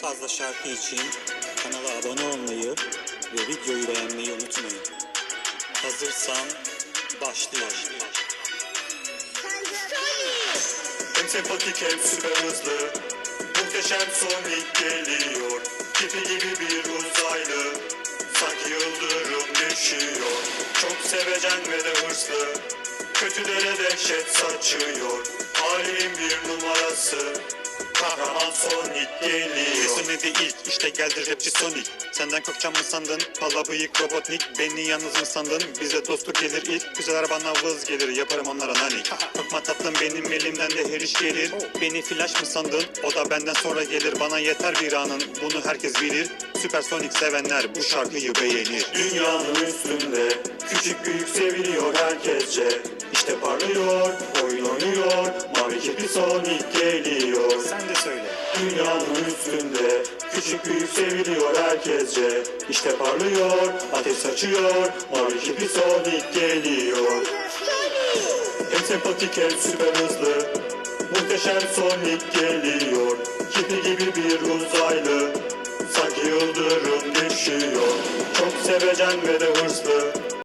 fazla şarkı için kanala abone olmayı ve videoyu beğenmeyi unutmayın. Hazırsan başlıyor. Hem sempatik hem süper hızlı Muhteşem Sonic geliyor Tipi gibi bir uzaylı Sanki yıldırım düşüyor Çok sevecen ve de hırslı Kötülere dehşet saçıyor Alemin bir numarası Kahraman Sonic geliyor Kesimedi ilk işte geldi rapçi Sonic Senden korkacağım mı sandın? Pala bıyık Robotnik Beni yalnız mı sandın? Bize dostluk gelir ilk Güzeller bana vız gelir. Yaparım onlara nanik Korkma tatlım benim elimden de her iş gelir. Beni flash mı sandın? O da benden sonra gelir. Bana yeter bir anın bunu herkes bilir. Süper Sonic sevenler bu şarkıyı beğenir. Dünyanın üstünde Küçük büyük seviliyor herkesçe. İşte parlıyor, oyun oynuyor Mavi kirpi Sonic geliyor. Sen de söyle Dünyanın üstünde. Küçük büyük seviliyor herkesçe İşte parlıyor, ateş saçıyor Mavi kirpi Sonic geliyor. Hem sempatik hem süper hızlı. Muhteşem Sonic geliyor. Kirpi gibi bir uzaylı. Sanki yıldırım düşüyor Çok sevecen ve de hırslı